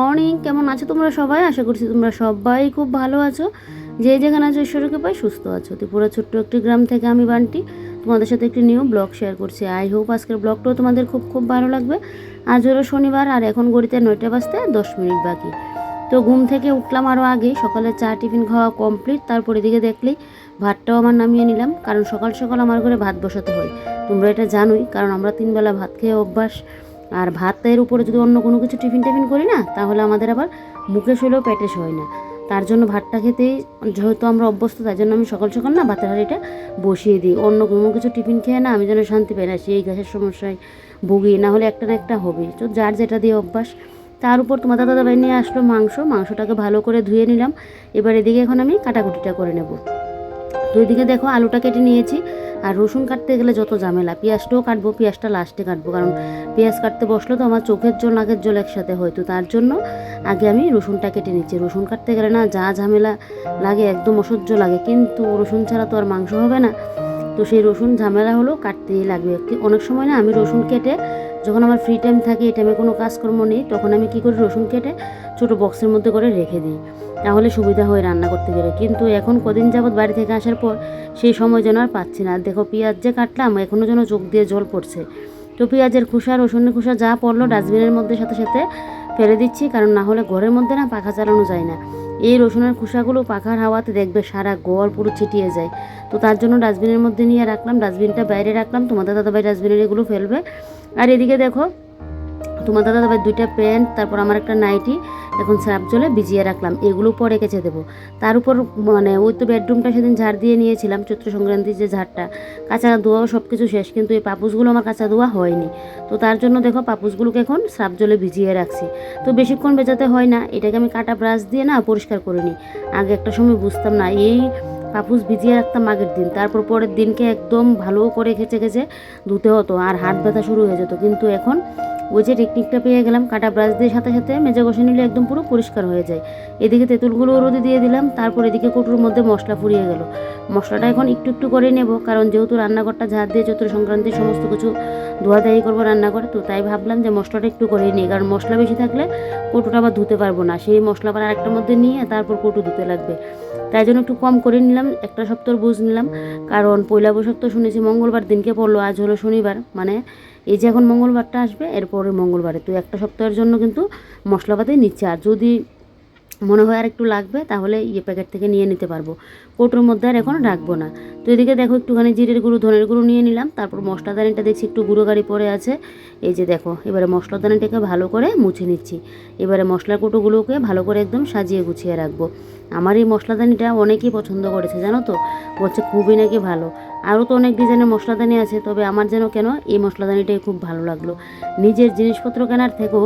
Morning, কেমন আছো তোমরা সবাই? আশা করছি তোমরা সবাই খুব ভালো আছো। যে যেখানে আছো, ঈশ্বরকে পাই, সুস্থ আছো। ত্রিপুরা ছোট্ট একটি গ্রাম থেকে আমি বান্টি, তোমাদের সাথে একটি নিউ ব্লগ শেয়ার করছি। আই হোপ আজকের ব্লগটাও তোমাদের খুব খুব ভালো লাগবে। আজ হলো শনিবার, আর এখন গড়িতে নয়টা বাজতে দশ মিনিট বাকি। তো ঘুম থেকে উঠলাম আরও আগে সকালে চা, টিফিন খাওয়া কমপ্লিট তারপর এদিকে দেখলেই ভাতটাও আমার নামিয়ে নিলাম। কারণ সকাল সকাল আমার ঘরে ভাত বসাতে হয়। তোমরা এটা জানোই, কারণ আমরা তিনবেলা ভাত খেয়ে অভ্যাস। আর ভাতের উপরে যদি অন্য কোনো কিছু টিফিন টিফিন করি না, তাহলে আমাদের আবার মুখে শুলেও পেটে হয় না। তার জন্য ভাতটা খেতেই যেহেতু আমরা অভ্যস্ত তার জন্য আমি সকাল সকাল না ভাতের হাঁড়িটা বসিয়ে দিই। অন্য কোনো কিছু টিফিন খেয়ে না আমি যেন শান্তি পাই না, সেই গ্যাসের সমস্যায় ভুগি, না হলে একটা না একটা হবে। তো যার যেটা দিয়ে অভ্যাস, তার উপর তোমার দাদা ভাই নিয়ে আসলো মাংস, মাংসটাকে ভালো করে ধুয়ে নিলাম। এবার এদিকে এখন আমি কাটাকুটিটা করে নেব। তো এদিকে দেখো আলুটা কেটে নিয়েছি। আর রসুন কাটতে গেলে যত ঝামেলা, পেঁয়াজটাও কাটবো, পেঁয়াজটা লাস্টে কাটবো, কারণ পেঁয়াজ কাটতে বসলে তো আমার চোখের জল, নাকের জল একসাথে হয়। তো তার জন্য আগে আমি রসুনটা কেটে নিচ্ছি। রসুন কাটতে গেলে না যা ঝামেলা লাগে, একদম অসহ্য লাগে। কিন্তু রসুন ছাড়া তো আর মাংস হবে না। তো সেই রসুন ঝামেলা হলেও কাটতেই লাগবে। অনেক সময় না আমি রসুন কেটে যখন আমার ফ্রি টাইম থাকে, এই টাইমে কোনো কাজকর্ম নেই, তখন আমি কী করি, রসুন কেটে ছোটো বক্সের মধ্যে করে রেখে দিই। তাহলে সুবিধা হয় রান্না করতে গেলে। কিন্তু এখন কদিন যাবৎ বাড়ি থেকে আসার পর সেই সময় যেন আর পাচ্ছি না। দেখো পেঁয়াজ যে কাটলাম এখনও যেন চোখ দিয়ে জল পড়ছে। তো পেঁয়াজের খোসা, রসুনের খোসা যা পড়ল ডাস্টবিনের মধ্যে সাথে সাথে ফেলে দিচ্ছি। কারণ না হলে ঘরের মধ্যে না পাখা চালানো যায় না। এই রসুনের খোসাগুলো পাখার হাওয়াতে দেখবে সারা ঘর পুরো ছিটিয়ে যায়। তো তার জন্য ডাস্টবিনের মধ্যে নিয়ে রাখলাম ডাস্টবিনটা বাইরে রাখলাম, তোমাদের দাদাভাই ডাস্টবিনের এগুলো ফেলবে। আর এদিকে দেখো তোমার দাদা দাবার দুইটা প্যান্ট, তারপর আমার একটা নাইটি, এখন সার্ফ জলে ভিজিয়ে রাখলাম। এগুলো পরে কেচে দেবো। তার উপর মানে ওই তো বেডরুমটা সেদিন ঝাড় দিয়ে নিয়েছিলাম চৈত্র সংক্রান্তির যে ঝাড়টা। কাঁচা ধোয়াও সব কিছু শেষ, কিন্তু এই পাপুসগুলো আমার কাঁচা ধোয়া হয়নি। তো তার জন্য দেখো পাপুসগুলোকে এখন সার্ফ জলে ভিজিয়ে রাখছি। তো বেশিক্ষণ ভেজাতে হয় না, এটাকে আমি কাটা ব্রাশ দিয়ে না পরিষ্কার করে নিই। আগে একটা সময় বুঝতাম না, এই পাপুস ভিজিয়ে রাখতাম আগের দিন, তারপর পরের দিনকে একদম ভালো করে খেচে খেচে ধুতে হতো, আর হাত ব্যথা শুরু হয়ে যেত। কিন্তু এখন যে টেকনিকটা পেয়ে গেলাম, কাটা ব্রাশ দিয়ে সাথে সাথে মেজে ঘষে নিলে একদম পুরো পরিষ্কার হয়ে যায়। এদিকে তেঁতুলগুলো রোদে দিয়ে দিলাম, তারপর এদিকে কটুর মধ্যে মশলা ফুরিয়ে গেল। মশলাটা এখন একটু একটু করে নেব, কারণ যেহেতু রান্নাঘরটা ঝাড় দিয়ে চতুর সংক্রান্তির সমস্ত কিছু ধোয়া ধোয়াধাই করব রান্নাঘরে, তো তাই ভাবলাম যে মশলাটা একটু করে নিই, কারণ মশলা বেশি থাকলে কটুটা আবার ধুতে পারব না। সেই মশলা আবার আরেকটার মধ্যে নিয়ে তারপর কটু ধুতে লাগবে। তাই জন্য একটু কম করে নিলাম, একটা সপ্তাহ বুঝ নিলাম, কারণ পয়লা বৈশাখ তো শুনেছি মঙ্গলবার দিনকে পড়ল, আজ হলো শনিবার মানে এই যে এখন মঙ্গলবারটা আসবে, এরপরে মঙ্গলবারে। তো একটা সপ্তাহের জন্য কিন্তু মশলাপাতি নিচ্ছে। আর যদি মনে হয় আর একটু লাগবে, তাহলে ইয়ে প্যাকেট থেকে নিয়ে নিতে পারব। কৌটোর মধ্যে আর এখন রাখব না। তো এদিকে দেখো একটুখানি জিরের গুঁড়ো, ধনের গুঁড়ো নিয়ে নিলাম, তারপর মশলাদানিটা দেখছি একটু গুঁড়ো গাড়ি পরে আছে। এই যে দেখো, এবারে মশলাদানিটাকে ভালো করে মুছে নিচ্ছি। এবারে মশলার কৌটোগুলোকে ভালো করে একদম সাজিয়ে গুছিয়ে রাখব। আমার এই মশলাদানিটা অনেকেই পছন্দ করেছে, জানো তো? বলছে খুবই নাকি ভালো। আরও তো অনেক ডিজাইনের মশলাদানি আছে, তবে আমার যেন কেন এই মশলাদানিটাই খুব ভালো লাগল। নিজের জিনিসপত্র কেনার থেকেও,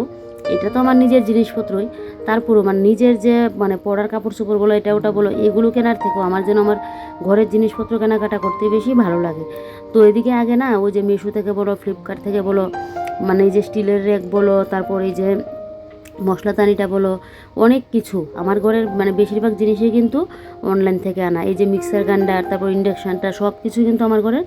এটা তো আমার নিজের জিনিসপত্রই তারপরও মানে নিজের যে মানে পড়ার কাপড় চোপড় বলো, এটা ওটা বলো, এগুলো কেনার থেকেও আমার যেন আমার ঘরের জিনিসপত্র কেনাকাটা করতে বেশি ভালো লাগে। তো এদিকে আগে না, ওই যে মিশো থেকে বলো, ফ্লিপকার্ট থেকে বলো মানে এই যে স্টিলের রেক বলো, তারপর এই যে মশলাদানিটা বলো, অনেক কিছু। আমার ঘরের মানে বেশিরভাগ জিনিসই কিন্তু অনলাইন থেকে আনা। এই যে মিক্সার গ্রাইন্ডার তারপর ইন্ডাকশানটা সব কিছু কিন্তু আমার ঘরের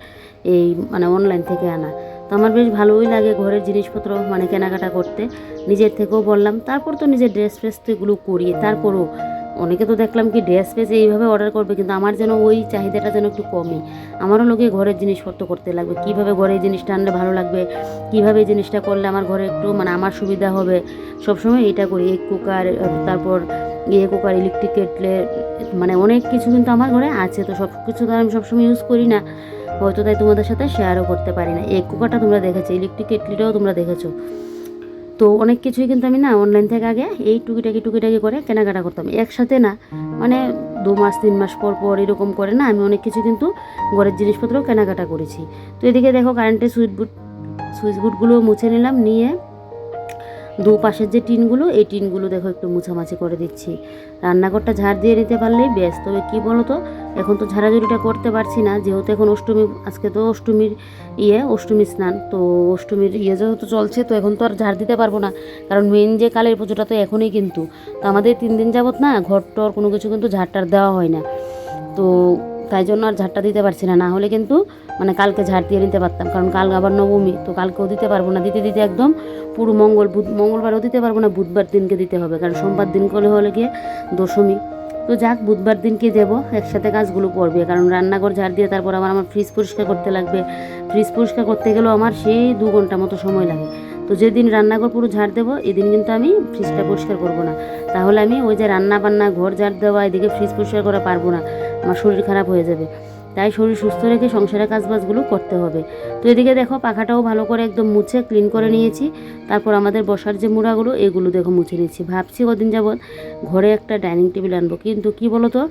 এই মানে অনলাইন থেকে আনা। তো আমার বেশ ভালোই লাগে ঘরের জিনিসপত্র মানে কেনাকাটা করতে। নিজের থেকেও বললাম, তারপর তো নিজের ড্রেস ফ্রেস তো এগুলো করি তারপরও অনেকে তো দেখলাম কি ড্রেস ফ্রেস এইভাবে অর্ডার করবে, কিন্তু আমার যেন ওই চাহিদাটা যেন একটু কমই আমারও লোকে ঘরের জিনিসপত্র করতে লাগবে, কীভাবে ঘরে এই জিনিসটা আনলে ভালো লাগবে, কীভাবে এই জিনিসটা করলে আমার ঘরে একটু মানে আমার সুবিধা হবে। সবসময় এটা করি এই কুকার তারপর ইয়ে কুকার ইলেকট্রিক কেটলে মানে অনেক কিছু কিন্তু আমার ঘরে আছে, তো সব কিছু তো আমি সবসময় ইউজ করি না। হয়তো তাই তোমাদের সাথে শেয়ারও করতে পারি না। এগ কুকারটা তোমরা দেখেছ ইলেকট্রিক কেটলিটাও তোমরা দেখেছ। তো অনেক কিছুই কিন্তু আমি না অনলাইন থেকে আগে এই টুকিটাকি টুকিটাকি করে কেনাকাটা করতাম। একসাথে না মানে দু মাস, তিন মাস পর পর এরকম করে না আমি অনেক কিছু কিন্তু ঘরের জিনিসপত্র কেনাকাটা করেছি। তো এদিকে দেখো কারেন্টের সুইচ বুট সুইচ বুটগুলো মুছে নিলাম, নিয়ে দু পাশের যে টিনগুলো, এই টিনগুলো দেখো একটু মুছামাছি করে দিচ্ছি। রান্নাঘরটা ঝাড় দিয়ে নিতে পারলেই বেশ তবে কী বলো তো এখন তো ঝাড়াঝুড়িটা করতে পারছি না, যেহেতু এখন অষ্টমী, আজকে তো অষ্টমীর ইয়ে অষ্টমী স্নান। তো অষ্টমীর ইয়ে যেহেতু চলছে, তো এখন তো আর ঝাড় দিতে পারব না। কারণ মেন যে কালের পুজোটা তো এখনই কিন্তু। তো আমাদের তিন দিন যাবৎ না ঘর টর কোনো কিছু কিন্তু ঝাড়টার দেওয়া হয় না। তো তাই জন্য আর ঝাড়টা দিতে পারছি না। না হলে কিন্তু মানে কালকে ঝাড় দিয়ে নিতে পারতাম। কারণ কাল আবার নবমী, তো কালকেও দিতে পারব না। দিতে দিতে একদম পুরো মঙ্গল বুধ, মঙ্গলবারও দিতে পারব না, বুধবার দিনকে দিতে হবে। কারণ সোমবার দিন করে হলে গিয়ে দশমী। তো যাক, বুধবার দিনকে দেবো, একসাথে কাজগুলো করবে। কারণ রান্নাঘর ঝাড় দিয়ে তারপর আবার আমার ফ্রিজ পরিষ্কার করতে লাগবে। ফ্রিজ পরিষ্কার করতে গেলেও আমার সেই দু ঘণ্টা মতো সময় লাগে। তো যেদিন রান্নাঘর পুরো ঝাড় দেবো, এদিন কিন্তু আমি ফ্রিজটা পরিষ্কার করব না। তাহলে আমি ওই যে রান্না বান্না ঘর ঝাড় দেওয়া, এদিকে ফ্রিজ পরিষ্কার করা পারব না। আমার শরীর খারাপ হয়ে যাবে। তাই শরীর সুস্থ রেখে সংসারের কাজবাজগুলো করতে হবে। তো এদিকে দেখো পাখাটাও ভালো করে একদম মুছে ক্লিন করে নিয়েছি। তারপর আমাদের বসার যে মুড়াগুলো, এগুলো দেখো মুছে নিয়েছি। ভাবছি কদিন যাবৎ ঘরে একটা ডাইনিং টেবিল আনব। কিন্তু কি বলো তো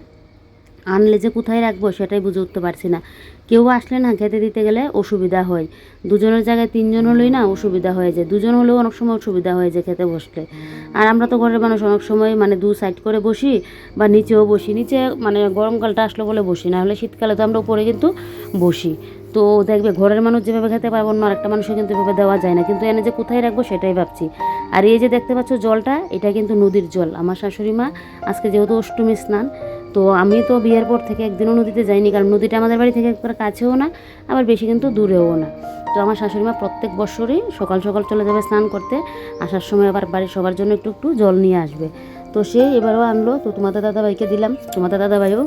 আনলে যে কোথায় রাখব সেটাই বুঝে উঠতে পারছি না। কেউ আসলে না খেতে দিতে গেলে অসুবিধা হয়। দুজনের জায়গায় তিনজন হলেই না অসুবিধা হয়ে যায়। দুজন হলেও অনেক সময় অসুবিধা হয়ে যায় খেতে বসলে। আর আমরা তো ঘরের মানুষ, অনেক সময় মানে দু সাইড করে বসি বা নিচেও বসি। নিচে মানে গরমকালটা আসলো বলে বসি না হলে শীতকালে তো আমরা উপরে কিন্তু বসি। তো দেখবে ঘরের মানুষ যেভাবে খেতে পারব না আরেকটা মানুষও কিন্তু এভাবে দেওয়া যায় না। কিন্তু এনে যে কোথায় রাখব সেটাই ভাবছি। আর এই যে দেখতে পাচ্ছ জলটা, এটা কিন্তু নদীর জল। আমার শাশুড়ি মা আজকে যেহেতু অষ্টমী স্নান তো আমি তো বিয়ের পর থেকে একদিনও নদীতে যাইনি, কারণ নদীটা আমাদের বাড়ি থেকে একবার কাছেও না, আবার বেশি কিন্তু দূরেও না। তো আমার শাশুড়ি মা প্রত্যেক বছরই সকাল সকাল চলে যাবে স্নান করতে, আসার সময় আবার বাড়ির সবার জন্য একটু একটু জল নিয়ে আসবে। তো সে এবারও আনলো, তো তোমাদের দাদাভাইকে দিলাম, তোমাদের দাদাভাইও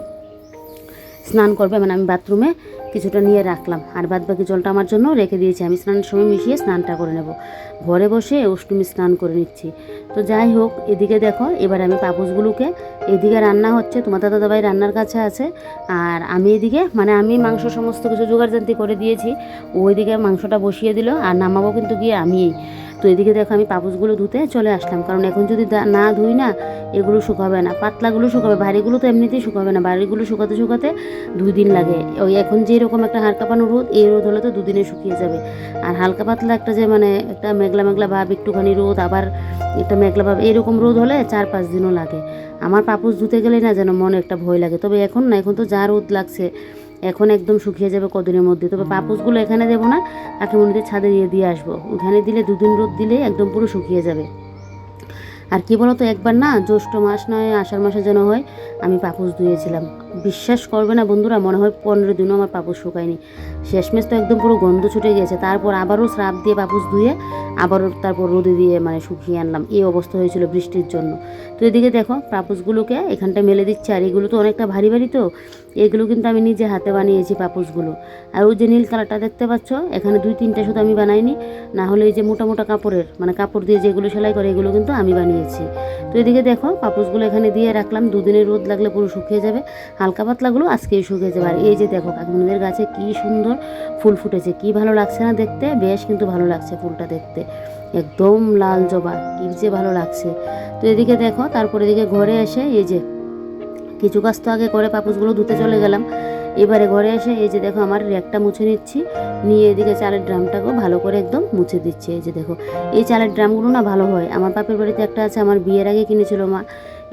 স্নান করবে মানে আমি বাথরুমে কিছুটা নিয়ে রাখলাম। আর বাদ বাকি জলটা আমার জন্য রেখে দিয়েছি। আমি স্নানের সময় মিশিয়ে স্নানটা করে নেব। ঘরে বসে অষ্টমী স্নান করে নিচ্ছি। তো যাই হোক, এদিকে দেখো, এবার আমি পাপুসগুলোকে এদিকে রান্না হচ্ছে, তোমার দাদা দাদাভাই রান্নার কাছে আছে, আর আমি এদিকে মানে আমি মাংস সমস্ত কিছু জোগাড়জান্তি করে দিয়েছি। ওইদিকে মাংসটা বসিয়ে দিল, আর নামাবো কিন্তু গিয়ে আমিই। তো এদিকে দেখো আমি পাপুসগুলো ধুতে চলে আসলাম। কারণ এখন যদি না ধুই না, এগুলো শুকাবে না। পাতলাগুলো শুকাবে ভারীগুলো তো এমনিতেই শুকাবে না। ভারীগুলো শুকাতে শুকাতে দুই দিন লাগে। ওই এখন যে এরকম একটা হাড় কাঁপানো রোদ, এই রোদ হলে তো দুদিনে শুকিয়ে যাবে। আর হালকা পাতলা একটা যে মানে একটা মেঘলা মেঘলা ভাব, একটুখানি রোদ, আবার একটা মেঘলা ভাব, এরকম রোদ হলে চার পাঁচ দিনও লাগে। আমার পাপুস ধুতে গেলে না যেন মনে একটা ভয় লাগে। তবে এখন না, এখন তো যা রোদ লাগছে এখন একদম শুকিয়ে যাবে কদিনের মধ্যে। তবে পাপুসগুলো এখানে দেবো না তাকে কাকিমণিদের ছাদে দিয়ে দিয়ে আসব। ওখানে দিলে দুদিন রোদ দিলে একদম পুরো শুকিয়ে যাবে। আর কি বলতো একবার না জ্যৈষ্ঠ মাস নয় আষাঢ় মাসে যেন হয় আমি পাপুস ধুয়েছিলাম। বিশ্বাস করবে না বন্ধুরা, মনে হয় পনেরো দিনও আমার পাপুস শুকায়নি। শেষমেশ তো একদম পুরো গন্ধ ছুটে গেছে তারপর আবারও শ্রাপ দিয়ে পাপুস ধুয়ে আবারও তারপর রোদে দিয়ে মানে শুকিয়ে আনলাম। এই অবস্থা হয়েছিল বৃষ্টির জন্য। তো এদিকে দেখো পাপুসগুলোকে এখানটা মেলে দিচ্ছে। আর এগুলো তো অনেকটা ভারী ভারী তো। এগুলো কিন্তু আমি নিজে হাতে বানিয়েছি পাপুসগুলো আর ওই যে নীল কালারটা দেখতে পাচ্ছ, এখানে দুই তিনটা শুধু আমি বানাইনি। না হলে এই যে মোটা মোটা কাপড়ের মানে কাপড় দিয়ে যেগুলো সেলাই করে এগুলো কিন্তু আমি বানিয়েছি। তো এদিকে দেখো পাপুসগুলো এখানে দিয়ে রাখলাম। দুদিনের রোদ লাগলে পুরো শুকিয়ে যাবে। হালকা পাতলাগুলো আজকেই শুকিয়ে যাবে আর এই যে দেখো কাকিমণিদের গাছে কি সুন্দর ফুল ফুটেছে, কি ভালো লাগছে না দেখতে? বেশ কিন্তু ভালো লাগছে ফুলটা দেখতে। একদম লাল জবা, কি যে ভালো লাগছে। তো এদিকে দেখো, তারপর এদিকে ঘরে এসে এই যে কিছু কাজ তো আগে করে পাপুসগুলো ধুতে চলে গেলাম। এবারে ঘরে এসে এই যে দেখো আমার র্যাকটা মুছে নিচ্ছি। নিয়ে এদিকে চালের ড্রামটাকেও ভালো করে একদম মুছে দিচ্ছি। এই যে দেখো, এই চালের ড্রামগুলো না ভালো হয়। আমার বাপের বাড়িতে একটা আছে, আমার বিয়ের আগে কিনেছিল মা।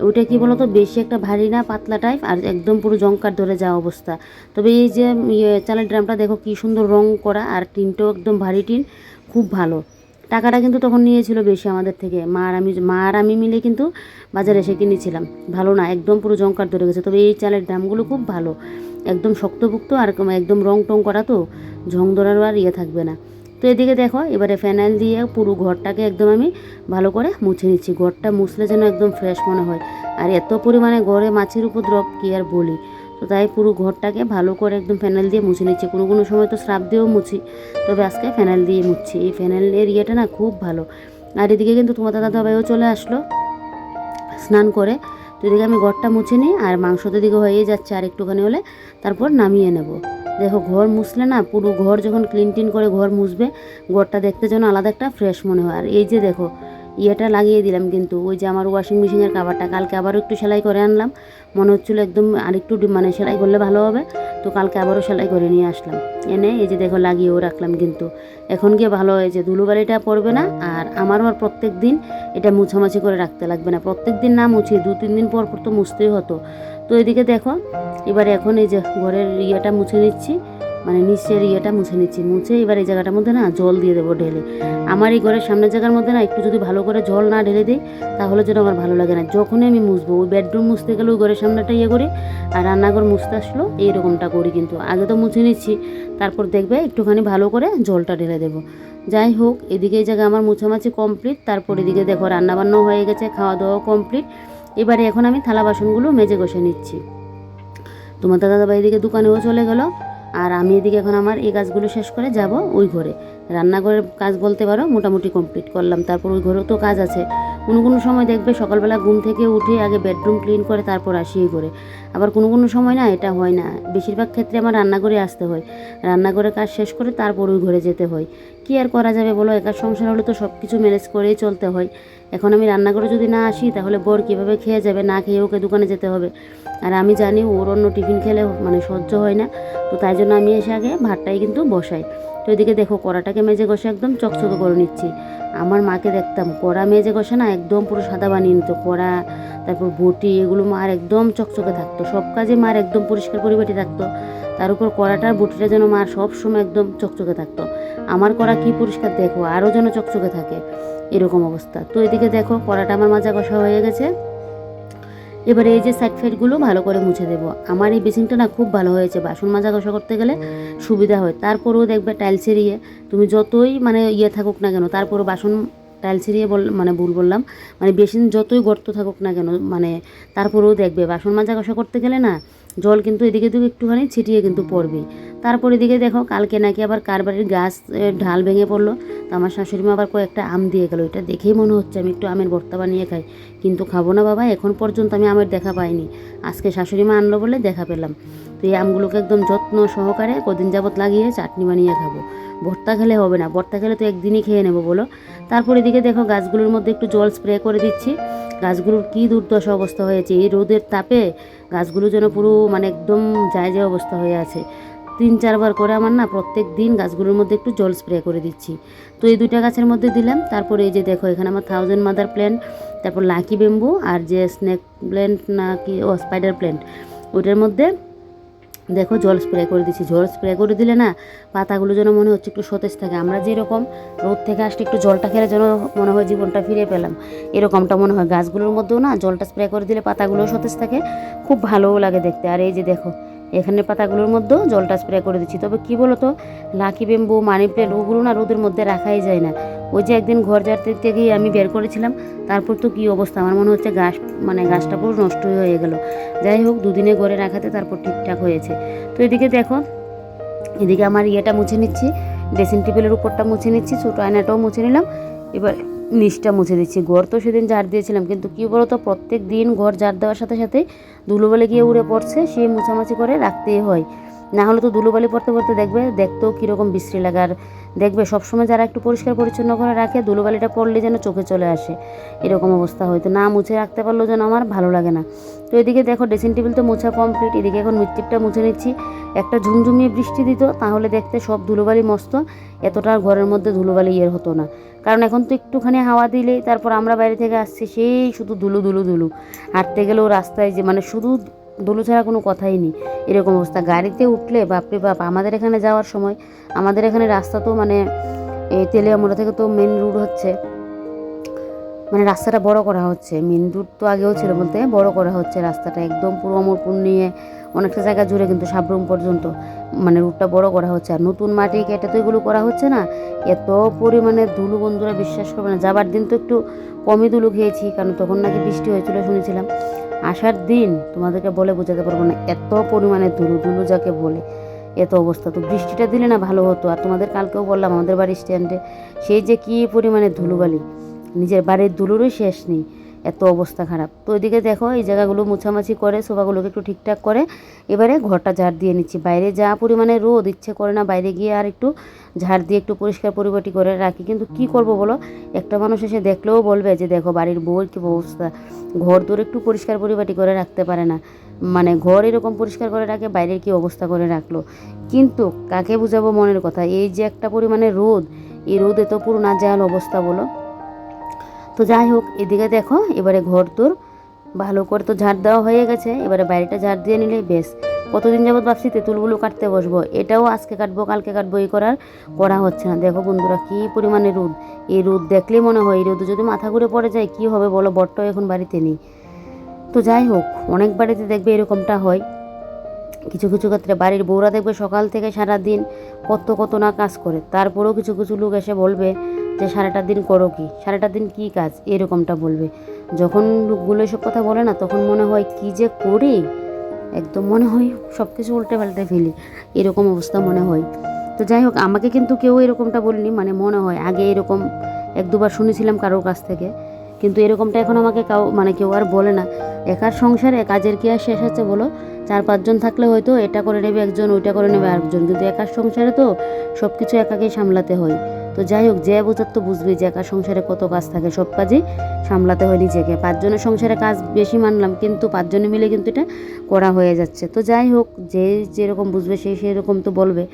ওটা কি বলতো, বেশি একটা ভারী না, পাতলা টাইপ আর একদম পুরো জঙ্কার ধরে যাওয়া অবস্থা। তবে এই যে ইয়ে চালের ড্রামটা দেখো কি সুন্দর রং করা, আর টিনটাও একদম ভারী টিন, খুব ভালো। টাকাটা কিন্তু তখন নিয়েছিল বেশি আমাদের থেকে। মা আর আমি, মা আর আমি মিলে কিন্তু বাজারে এসে কিনেছিলাম। ভালো না, একদম পুরো জঙ্কার ধরে গেছে। তবে এই চালের দামগুলো খুব ভালো। একদম শক্তপুক্ত আর একদম রং টং করা তো, ঝং ধরারও আর ইয়ে থাকবে না। তো এদিকে দেখো, এবারে ফ্যানাইল দিয়ে পুরো ঘরটাকে একদম আমি ভালো করে মুছে নিচ্ছি। ঘরটা মুছলে যেন একদম ফ্রেশ মনে হয়। আর এত পরিমাণে ঘরে মাছের উপদ্রব কি আর বলি। তো তাই পুরো ঘরটাকে ভালো করে একদম ফ্যানাইল দিয়ে মুছে নিচ্ছি। কোনো কোনো সময় তো স্রাব দিয়েও মুছি। তবে আজকে ফ্যানাইল দিয়ে মুছছি। এই ফ্যানাইলের ইয়েটা না খুব ভালো। আর এদিকে কিন্তু তোমার দাদা ভাইও চলে আসলো স্নান করে। তো এদিকে আমি ঘরটা মুছে নিই আর মাংস তো দিকে হয়ে যাচ্ছে। আর একটুখানি হলে তারপর নামিয়ে নেব। দেখো, ঘর মুছলে না পুরো ঘর যখন ক্লিন টিন করে ঘর মুছবে, ঘরটা দেখতে যেন আলাদা একটা ফ্রেশ মনে হয়। আর এই যে দেখো, ইয়েটা লাগিয়ে দিলাম কিন্তু, ওই যে আমার ওয়াশিং মেশিনের কাভারটা কালকে আবারও একটু সেলাই করে আনলাম। মনে হচ্ছিল একদম আরেকটু মানে সেলাই করলে ভালো হবে, তো কালকে আবারও সেলাই করে নিয়ে আসলাম। এনে এই যে দেখো লাগিয়েও রাখলাম কিন্তু। এখন গিয়ে ভালো হয়েছে ধুলোবালিটা পড়বে না, আর আমারও আর প্রত্যেক দিন এটা মুছামাছি করে রাখতে লাগবে না। প্রত্যেক দিন না মুছি দু তিন দিন পর পর তো মুছতেই হতো। তো এদিকে দেখো, এবার এখন এই যে ঘরের ইয়েটা মুছে নিচ্ছি মানে নিচের ইয়েটা মুছে নিচ্ছি। মুছে এবার এই জায়গাটার মধ্যে না জল দিয়ে দেবো ঢেলে। আমার এই ঘরের সামনের জায়গার মধ্যে না একটু যদি ভালো করে জল না ঢেলে দিই, তাহলে যেন আমার ভালো লাগে না। যখনই আমি মুছবো, ওই বেডরুম মুছতে গেলে ওই ঘরের সামনেটা ইয়ে করি, আর রান্নাঘর মুছতে আসলো, এইরকমটা করি কিন্তু। আগে তো মুছে নিচ্ছি, তারপর দেখবে একটুখানি ভালো করে জলটা ঢেলে দেবো। যাই হোক, এদিকে এই জায়গায় আমার মুছামাছি কমপ্লিট তারপর এদিকে দেখো রান্নাবান্নাও হয়ে গেছে খাওয়া দাওয়াও কমপ্লিট এবারে এখন আমি থালা বাসনগুলো মেজে কষে নিচ্ছি। তোমার দাদা ভাই এদিকে দোকানেও চলে গেল, আর আমি এদিকে এখন আমার এই কাজগুলো শেষ করে যাব ওই ঘরে। রান্নাঘরের কাজ বলতে পারো, মোটামুটি কমপ্লিট করলাম। তারপর ওই ঘরেও তো কাজ আছে। কোনো কোনো সময় দেখবে সকালবেলা ঘুম থেকে উঠে আগে বেডরুম ক্লিন করে তারপর আসি ঘরে। আবার কোনো কোনো সময় না, এটা হয় না। বেশিরভাগ ক্ষেত্রে আমার রান্নাঘরে আসতে হয়। রান্নাঘরের কাজ শেষ করে তারপর ওই ঘরে যেতে হয়। কি আর করা যাবে বলো? একার সংসার হলে তো সব কিছু ম্যানেজ করেই চলতে হয়। এখন আমি রান্নাঘরে যদি না আসি, তাহলে বর কীভাবে খেয়ে যাবে? না খেয়ে ওকে দোকানে যেতে হবে। আর আমি জানি ওর অন্য টিফিন খেলে মানে সহ্য হয় না। তো তাই জন্য আমি এসে আগে ভাতটাই কিন্তু বসাই। তো এদিকে দেখো কড়াটাকে মেজে কষে একদম চকচকে করে নিচ্ছি। আমার মাকে দেখতাম, কড়া মেজে কষে না একদম পুরো সাদা বানিয়ে নিত, কড়া, তারপর বটি, এগুলো মার একদম চকচকে থাকতো, সব কাজে মার একদম পরিষ্কার পরিপাটি থাকতো। তার উপর কড়াটার বটিটা যেন মার সব সময় একদম চকচকে থাকতো। আমার কড়া কি পরিষ্কার দেখো আরও যেন চকচকে থাকে, এরকম অবস্থা। তো এদিকে দেখো কড়াটা আমার মাজা কষা হয়ে গেছে। এবারে এই যে সাইড ফাইডগুলো ভালো করে মুছে দেবো। আমার এই বেসিনটা না খুব ভালো হয়েছে, বাসন মাজা কষা করতে গেলে সুবিধা হয়। তারপরেও দেখবে টাইলসের ইয়ে তুমি যতই মানে ইয়ে থাকুক না কেন, তারপরেও বাসন টাইলসের ইয়ে বল মানে ভুল বললাম মানে বেসিন যতই গর্ত থাকুক না কেন মানে তারপরেও দেখবে, বাসন মাজা কষা করতে গেলে না জল কিন্তু এদিকে দিকে একটুখানি ছিটিয়ে কিন্তু পড়বে তারপর এদিকে দেখো, কালকে নাকি আবার কার বাড়ির গাছ ঢাল ভেঙে পড়ল। তো আমার শাশুড়ি মা আবার কয়েকটা আম দিয়ে গেলো। এটা দেখেই মনে হচ্ছে আমি একটু আমের ভর্তা বানিয়ে খাই। কিন্তু খাব না বাবা, এখন পর্যন্ত আমি আমের দেখা পাইনি। আজকে শাশুড়ি মা আনলো বলে দেখা পেলাম। তো এই আমগুলোকে একদম যত্ন সহকারে কদিন যাবত লাগিয়ে চাটনি বানিয়ে খাব। ভর্তা খেলে হবে না, ভর্তা খেলে তো একদিনই খেয়ে নেব বলো। তারপর এদিকে দেখো গাছগুলোর মধ্যে একটু জল স্প্রে করে দিচ্ছি। গাছগুলোর কী দুর্দশা অবস্থা হয়েছে, এই রোদের তাপে গাছগুলো যেন পুরো মানে একদম যায় যায় অবস্থা হয়ে আছে। তিন চারবার করে আমার না প্রত্যেক দিন গাছগুলোর মধ্যে একটু জল স্প্রে করে দিচ্ছি। তো এই দুইটা গাছের মধ্যে দিলাম। তারপরে এই যে দেখো, এখানে আমার থাউজেন্ড মাদার প্ল্যান্ট তারপর লাকি বেম্বু আর যে স্নেক প্ল্যান্ট না কি, ও স্পাইডার প্ল্যান্ট ওইটার মধ্যে দেখো জল স্প্রে করে দিচ্ছি। জল স্প্রে করে দিলে না পাতাগুলো যেন মনে হচ্ছে একটু সতেজ থাকে। আমরা যেরকম রোদ থেকে আসলে একটু জলটা খেলে যেন মনে হয় জীবনটা ফিরে পেলাম, এরকমটা মনে হয়। গাছগুলোর মধ্যেও না জলটা স্প্রে করে দিলে পাতাগুলোও সতেজ থাকে। খুব ভালোও লাগে দেখতে। আর এই যে দেখো এখানে পাতাগুলোর মধ্যেও জলটা স্প্রে করে দিচ্ছি। তবে কি বলো তো লাকি বেম্বু মানি প্ল্যান্ট ওগুলো না রোদের মধ্যে রাখাই যায় না। ওই যে একদিন ঘর ঝাড়তে গিয়ে আমি বের করেছিলাম, তারপর তো কী অবস্থা? আমার মনে হচ্ছে গাছ মানে গাছটা পুরো নষ্ট হয়ে গেল। যাই হোক, দুদিনে ঘরে রাখাতে তারপর ঠিকঠাক হয়েছে। তো এদিকে দেখো, এদিকে আমার ইয়েটা মুছে নিচ্ছি ড্রেসিং টেবিলের উপরটা মুছে নিচ্ছি, ছোটো আয়নাটাও মুছে নিলাম। এবার নিচটা মুছে দিচ্ছি। ঘর তো সেদিন ঝাড় দিয়েছিলাম, কিন্তু কী বলো তো প্রত্যেক দিন ঘর ঝাড় দেওয়ার সাথে সাথে ধুলোবালি গিয়ে উড়ে পড়ছে সে মুছামাছি করে রাখতেই হয়। না হলে তো ধুলোবালি পড়তে পড়তে দেখবে, দেখতেও কীরকম বিশ্রী লাগে। আর দেখবে সবসময় যারা একটু পরিষ্কার পরিচ্ছন্ন করে রাখে, ধুলোবালিটা পড়লে যেন চোখে চলে আসে। এরকম অবস্থা হয়তো না মুছে রাখতে পারলেও যেন আমার ভালো লাগে না। তো এদিকে দেখো ড্রেসিং টেবিল তো মোছা কমপ্লিট এদিকে এখন মিট্টিপটা মুছে নিচ্ছি। একটা ঝুমঝুমিয়ে বৃষ্টি দিত, তাহলে দেখতে সব ধুলোবালি মস্ত। এতটা ঘরের মধ্যে ধুলোবালি ইয়ে হতো না। কারণ এখন তো একটুখানি হাওয়া দিলেই, তারপর আমরা বাইরে থেকে আসছি, সেই শুধু ধুলো ধুলো ধুলো। হাঁটতে গেলেও রাস্তায় যে মানে শুধু ধুলো ছাড়া কোনো কথাই নেই। এরকম অবস্থা। গাড়িতে উঠলে বাপরে বাপ, আমাদের এখানে যাওয়ার সময়, আমাদের এখানে রাস্তা তো মানে এই তেলিয়ামোড়া থেকে তো মেন রুট হচ্ছে। মানে রাস্তাটা বড় করা হচ্ছে। মেন রুট তো আগেও ছিল বলতে, বড় করা হচ্ছে রাস্তাটা। একদম পুরো অমরপুর নিয়ে অনেকটা জায়গা জুড়ে কিন্তু সাবরুম পর্যন্ত মানে রুটটা বড় করা হচ্ছে। আর নতুন মাটি কেটে তো এগুলো করা হচ্ছে না। এত পরিমাণে ধুলো বন্ধুরা বিশ্বাস করবে না। যাবার দিন তো একটু কমই ধুলো খেয়েছি, কারণ তখন নাকি বৃষ্টি হয়েছিল শুনেছিলাম। আসার দিন তোমাদেরকে বলে বোঝাতে পারব না, এত পরিমাণে ধুলো ধুলো যাকে বলে, এত অবস্থা। তো বৃষ্টিটা দিলে না ভালো হতো, আর তোমাদের কালকেও বললাম আমাদের বাড়ির স্ট্যান্ডে সেই যে কী পরিমাণে ধুলোবালি, নিজের বাড়ির ধুলোরই শেষ নেই। এত অবস্থা খারাপ। তো ওইদিকে দেখো, এই জায়গাগুলো মুছামাছি করে, সোফাগুলোকে একটু ঠিকঠাক করে, এবারে ঘরটা ঝাড় দিয়ে নিচ্ছি। বাইরে যা পরিমাণে রোদ, ইচ্ছে করে না বাইরে গিয়ে আর একটু ঝাড় দিয়ে একটু পরিষ্কার পরিপাটি করে রাখি। কিন্তু কি করব বলো? একটা মানুষ এসে দেখলেও বলবে যে, দেখো, বাড়ির বউয়ের কী অবস্থা? ঘর তোর একটু পরিষ্কার পরিপাটি করে রাখতে পারে না। মানে ঘর এরকম পরিষ্কার করে রাখে, বাইরের কি অবস্থা করে রাখল? কিন্তু কাকে বুঝাবো মনের কথা? এই যে একটা পরিমাণে রোদ, এই রোদে তো পুরো না যাওয়ার অবস্থা বলো। তো যাই হোক, এদিকে দেখো, এবারে ঘর তোর ভালো করে তো ঝাড় দেওয়া হয়ে গেছে। এবারে বাইরেটা ঝাড় দিয়ে নিলেই বেশ। কতদিন যাবত ভাবছি তেঁতুলগুলো কাটতে বসবো। এটাও আজকে কাটবো, কালকে কাটবো, এই করার করা হচ্ছে না। দেখো বন্ধুরা, কী পরিমাণে রোদ। এই রোদ দেখলেই মনে হয়, এই রোদ যদি মাথা ঘুরে পড়ে যায়, কী হবে বলো? বট্ট এখন বাড়িতে নেই। তো যাই হোক, অনেক বাড়িতে দেখবে এরকমটা হয়। কিছু কিছু ক্ষেত্রে বাড়ির বউরা দেখবে সকাল থেকে সারা দিন কত কত না কাজ করে। তারপরেও কিছু কিছু লোক এসে বলবে যে সারাটা দিন করো কি? সারাটা দিন কী কাজ? এরকমটা বলবে। যখন লোকগুলো এসব কথা বলে না, তখন মনে হয় কি যে করি? একদম মনে হয় সব কিছু উল্টে পাল্টে ফেলি। এরকম অবস্থা মনে হয়। তো যাই হোক, আমাকে কিন্তু কেউ এরকমটা বলিনি। মানে মনে হয় আগে এরকম এক দুবার শুনেছিলাম কারোর কাছ থেকে। কিন্তু এরকমটা এখন আমাকে কাউ মানে কেউ আর বলে না। একার সংসারে কাজের কি আর শেষ আছে বলো? চার পাঁচজন থাকলে হয়তো এটা করে নেবে একজন, ওইটা করে নেবে আরেকজন। কিন্তু একার সংসারে তো সব কিছু একাকেই সামলাতে হয়। তো যাই হোক, যে বোঝার তো বুঝবি যে একার সংসারে কত কাজ থাকে। সব কাজই সামলাতে হয় নিজেকে। পাঁচজনের সংসারে কাজ বেশি মানলাম, কিন্তু পাঁচজনে মিলে কিন্তু এটা করা হয়ে যাচ্ছে। তো যাই হোক, যে যেরকম বুঝবে সেই সেরকম তো বলবে।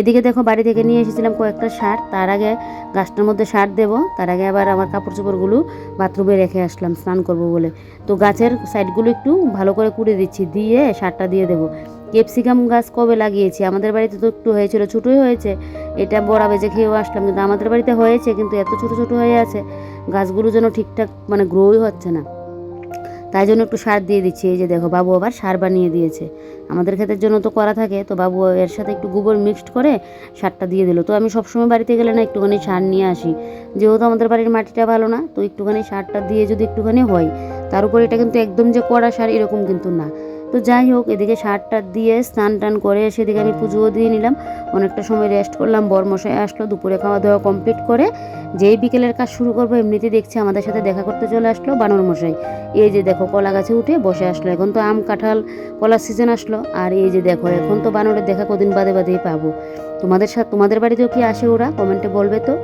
এদিকে দেখো, বাড়ি থেকে নিয়ে এসেছিলাম কয়েকটা সার। তার আগে গাছটার মধ্যে সার দেবো। তার আগে আবার আমার কাপড় চোপড়গুলো বাথরুমে রেখে আসলাম, স্নান করব বলে। তো গাছের সাইডগুলো একটু ভালো করে কুড়ে দিচ্ছি, দিয়ে সারটা দিয়ে দেবো। ক্যাপসিকাম গাছ কবে লাগিয়েছি? আমাদের বাড়িতে তো একটু হয়েছিল, ছোটোই হয়েছে। এটা বড়া বেজে খেয়েও আসলাম, কিন্তু আমাদের বাড়িতে হয়েছে, কিন্তু এত ছোটো ছোটো হয়ে আছে, গাছগুলো যেন ঠিকঠাক মানে গ্রোই হচ্ছে না। তাই জন্য একটু সার দিয়ে দিচ্ছি। এই যে দেখো, বাবু আবার সার বানিয়ে দিয়েছে। আমাদের ক্ষেতের জন্য তো করা থাকে, তো বাবু এর সাথে একটু গোবর মিক্সড করে সারটা দিয়ে দিল। তো আমি সবসময় বাড়িতে গেলে না একটুখানি সার নিয়ে আসি। যেহেতু আমাদের বাড়ির মাটিটা ভালো না, তো একটুখানি সারটা দিয়ে যদি একটুখানি হয়, তার উপর এটা কিন্তু একদম যে কড়া সার এরকম কিন্তু না। তো যাই হোক, এদিকে সারটা দিয়ে স্নান টান করে সেদিকে আমি পুজোও দিয়ে নিলাম। অনেকটা সময় রেস্ট করলাম, বরমশাই আসলো, দুপুরে খাওয়া দাওয়া কমপ্লিট করে যেই বিকেলের কাজ শুরু করব, এমনিতেই দেখছি আমাদের সাথে দেখা করতে চলে আসলো বানর মশাই এই যে দেখো, কলা গাছে উঠে বসে আসলো। এখন তো আম, কাঁঠাল, কলার সিজন আসলো। আর এই যে দেখো, এখন তো বানরের দেখা কদিন বাদে বাদেই পাবো। তোমাদের সাথে তোমাদের বাড়িতেও কি আসে ওরা? কমেন্টে বলবে তো।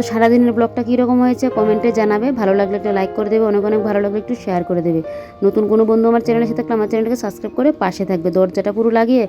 তো সারাদিনের ব্লগটা কীরকম হয়েছে কমেন্টে জানাবে। ভালো লাগলে একটা লাইক করে দেবে, অনেক অনেক ভালো লাগলে একটু শেয়ার করে দেবে। নতুন কোনো বন্ধু আমার চ্যানেলে সাথে থাকলে আমার চ্যানেলটাকে সাবস্ক্রাইব করে পাশে থাকবে। দরজাটা পুরো লাগিয়ে